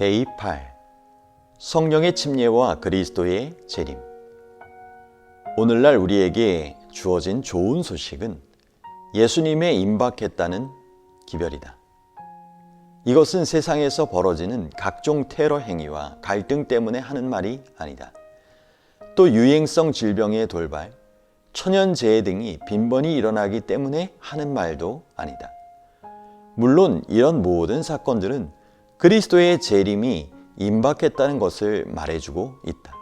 데이 8 성령의 침례와 그리스도의 재림 오늘날 우리에게 주어진 좋은 소식은 예수님의 임박했다는 기별이다. 이것은 세상에서 벌어지는 각종 테러 행위와 갈등 때문에 하는 말이 아니다. 또 유행성 질병의 돌발, 천연재해 등이 빈번히 일어나기 때문에 하는 말도 아니다. 물론 이런 모든 사건들은 그리스도의 재림이 임박했다는 것을 말해주고 있다.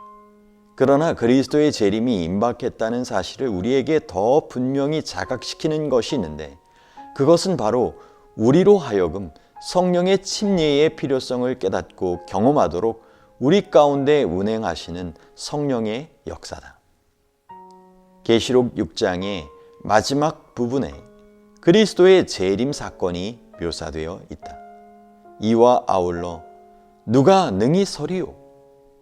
그러나 그리스도의 재림이 임박했다는 사실을 우리에게 더 분명히 자각시키는 것이 있는데 그것은 바로 우리로 하여금 성령의 침례의 필요성을 깨닫고 경험하도록 우리 가운데 운행하시는 성령의 역사다. 계시록 6장의 마지막 부분에 그리스도의 재림 사건이 묘사되어 있다. 이와 아울러 누가 능히 서리요?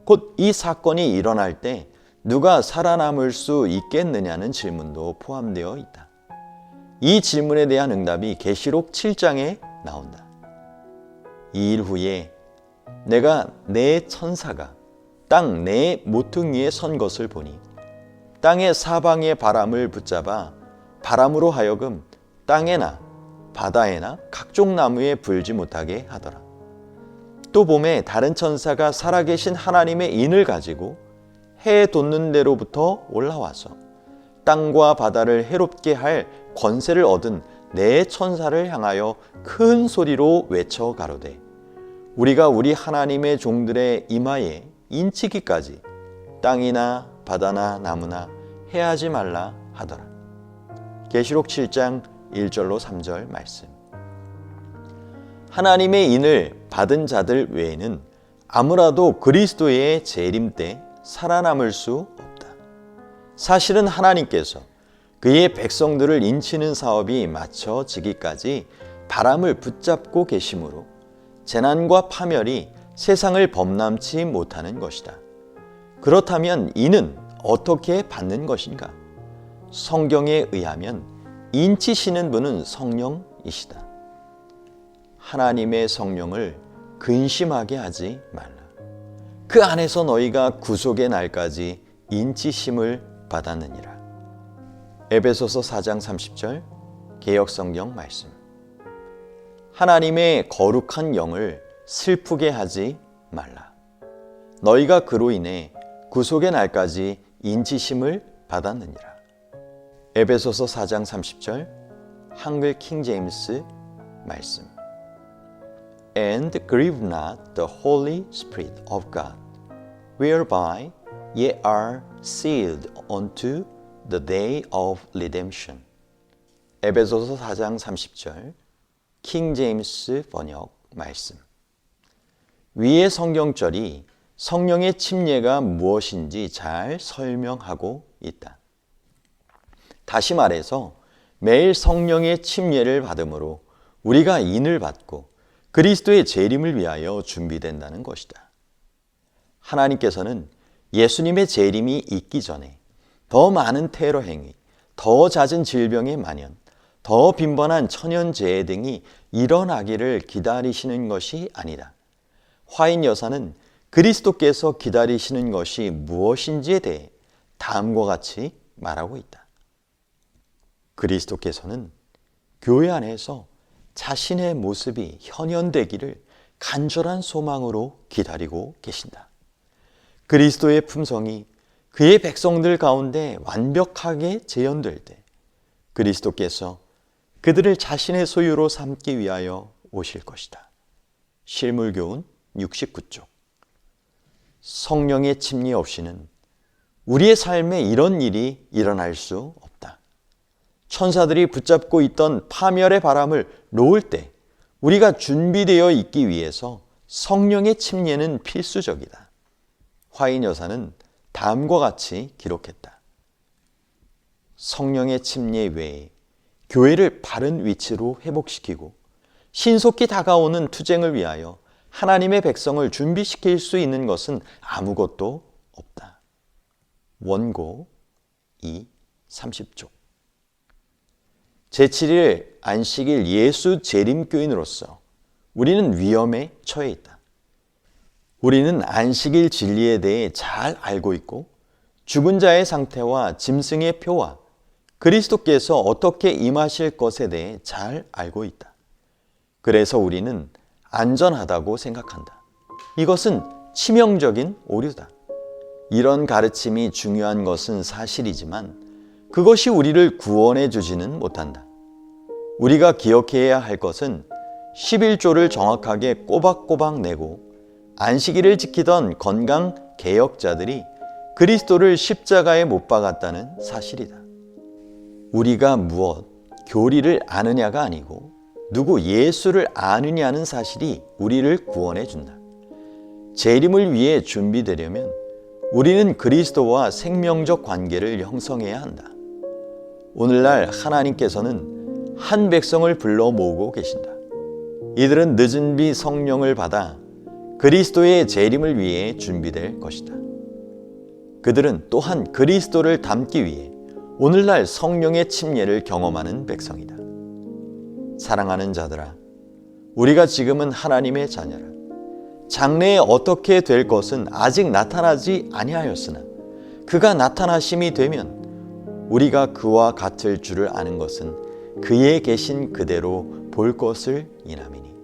곧 이 사건이 일어날 때 누가 살아남을 수 있겠느냐는 질문도 포함되어 있다. 이 질문에 대한 응답이 계시록 7장에 나온다. 이 일 후에 내가 내 천사가 땅 내 모퉁 위에 선 것을 보니 땅의 사방의 바람을 붙잡아 바람으로 하여금 땅에나 바다에나 각종 나무에 불지 못하게 하더라. 또 봄에 다른 천사가 살아계신 하나님의 인을 가지고 해 돋는 데로부터 올라와서 땅과 바다를 해롭게 할 권세를 얻은 내 천사를 향하여 큰 소리로 외쳐 가로되 우리가 우리 하나님의 종들의 이마에 인치기까지 땅이나 바다나 나무나 해하지 말라 하더라. 계시록 7장 1절로 3절 말씀. 하나님의 인을 받은 자들 외에는 아무라도 그리스도의 재림 때 살아남을 수 없다. 사실은 하나님께서 그의 백성들을 인치는 사업이 마쳐지기까지 바람을 붙잡고 계심으로 재난과 파멸이 세상을 범람치 못하는 것이다. 그렇다면 이는 어떻게 받는 것인가? 성경에 의하면 인치시는 분은 성령이시다. 하나님의 성령을 근심하게 하지 말라. 그 안에서 너희가 구속의 날까지 인치심을 받았느니라. 에베소서 4장 30절 개혁성경 말씀. 하나님의 거룩한 영을 슬프게 하지 말라. 너희가 그로 인해 구속의 날까지 인치심을 받았느니라. 에베소서 4장 30절 한글 킹 제임스 말씀. And grieve not the Holy Spirit of God, whereby ye are sealed unto the day of redemption. 에베소서 4장 30절 킹 제임스 번역 말씀. 위의 성경절이 성령의 침례가 무엇인지 잘 설명하고 있다. 다시 말해서 매일 성령의 침례를 받음으로 우리가 인을 받고 그리스도의 재림을 위하여 준비된다는 것이다. 하나님께서는 예수님의 재림이 있기 전에 더 많은 테러 행위, 더 잦은 질병의 만연, 더 빈번한 천연재해 등이 일어나기를 기다리시는 것이 아니다. 화인 여사는 그리스도께서 기다리시는 것이 무엇인지에 대해 다음과 같이 말하고 있다. 그리스도께서는 교회 안에서 자신의 모습이 현현되기를 간절한 소망으로 기다리고 계신다. 그리스도의 품성이 그의 백성들 가운데 완벽하게 재현될 때 그리스도께서 그들을 자신의 소유로 삼기 위하여 오실 것이다. 실물교훈 69쪽. 성령의 침례 없이는 우리의 삶에 이런 일이 일어날 수 없다. 천사들이 붙잡고 있던 파멸의 바람을 놓을 때 우리가 준비되어 있기 위해서 성령의 침례는 필수적이다. 화인 여사는 다음과 같이 기록했다. 성령의 침례 외에 교회를 바른 위치로 회복시키고 신속히 다가오는 투쟁을 위하여 하나님의 백성을 준비시킬 수 있는 것은 아무것도 없다. 원고 2, 30쪽. 제7일 안식일 예수 재림교인으로서 우리는 위험에 처해 있다. 우리는 안식일 진리에 대해 잘 알고 있고 죽은 자의 상태와 짐승의 표와 그리스도께서 어떻게 임하실 것에 대해 잘 알고 있다. 그래서 우리는 안전하다고 생각한다. 이것은 치명적인 오류다. 이런 가르침이 중요한 것은 사실이지만 그것이 우리를 구원해 주지는 못한다. 우리가 기억해야 할 것은 11조를 정확하게 꼬박꼬박 내고 안식일을 지키던 건강 개혁자들이 그리스도를 십자가에 못 박았다는 사실이다. 우리가 무엇 교리를 아느냐가 아니고 누구 예수를 아느냐는 사실이 우리를 구원해 준다. 재림을 위해 준비되려면 우리는 그리스도와 생명적 관계를 형성해야 한다. 오늘날 하나님께서는 한 백성을 불러 모으고 계신다. 이들은 늦은 비 성령을 받아 그리스도의 재림을 위해 준비될 것이다. 그들은 또한 그리스도를 닮기 위해 오늘날 성령의 침례를 경험하는 백성이다. 사랑하는 자들아, 우리가 지금은 하나님의 자녀라. 장래에 어떻게 될 것은 아직 나타나지 아니하였으나 그가 나타나심이 되면 우리가 그와 같을 줄을 아는 것은 그의 계신 그대로 볼 것을 이남이니.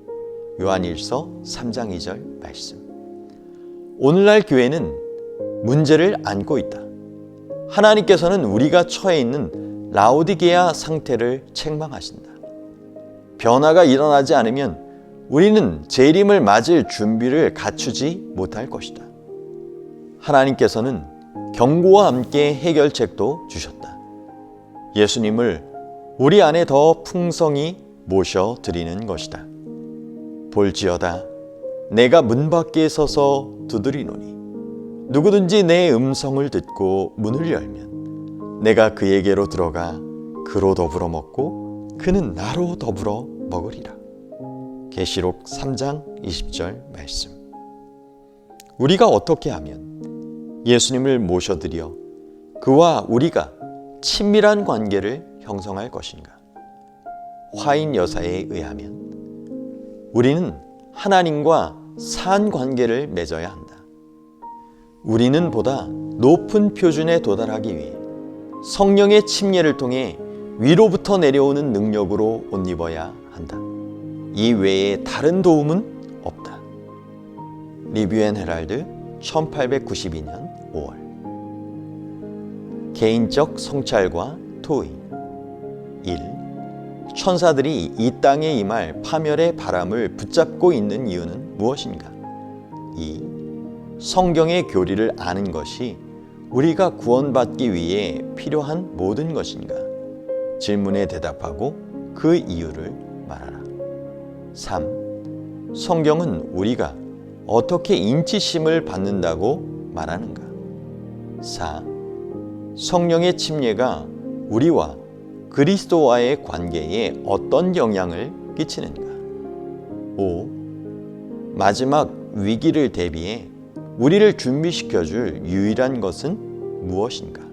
요한일서 3장 2절 말씀. 오늘날 교회는 문제를 안고 있다. 하나님께서는 우리가 처해 있는 라오디게아 상태를 책망하신다. 변화가 일어나지 않으면 우리는 재림을 맞을 준비를 갖추지 못할 것이다. 하나님께서는 경고와 함께 해결책도 주셨다. 예수님을 우리 안에 더 풍성히 모셔 드리는 것이다. 볼지어다 내가 문 밖에 서서 두드리노니 누구든지 내 음성을 듣고 문을 열면 내가 그에게로 들어가 그로 더불어 먹고 그는 나로 더불어 먹으리라. 계시록 3장 20절 말씀. 우리가 어떻게 하면 예수님을 모셔드려 그와 우리가 친밀한 관계를 형성할 것인가? 화인 여사에 의하면 우리는 하나님과 산 관계를 맺어야 한다. 우리는 보다 높은 표준에 도달하기 위해 성령의 침례를 통해 위로부터 내려오는 능력으로 옷 입어야 한다. 이 외에 다른 도움은 없다. 리뷰 앤 헤랄드 1892년 5월 개인적 성찰과 토의 1. 천사들이 이 땅에 임할 파멸의 바람을 붙잡고 있는 이유는 무엇인가? 2. 성경의 교리를 아는 것이 우리가 구원받기 위해 필요한 모든 것인가? 질문에 대답하고 그 이유를 말하라. 3. 성경은 우리가 어떻게 인치심을 받는다고 말하는가? 4. 성령의 침례가 우리와 그리스도와의 관계에 어떤 영향을 끼치는가? 5. 마지막 위기를 대비해 우리를 준비시켜 줄 유일한 것은 무엇인가?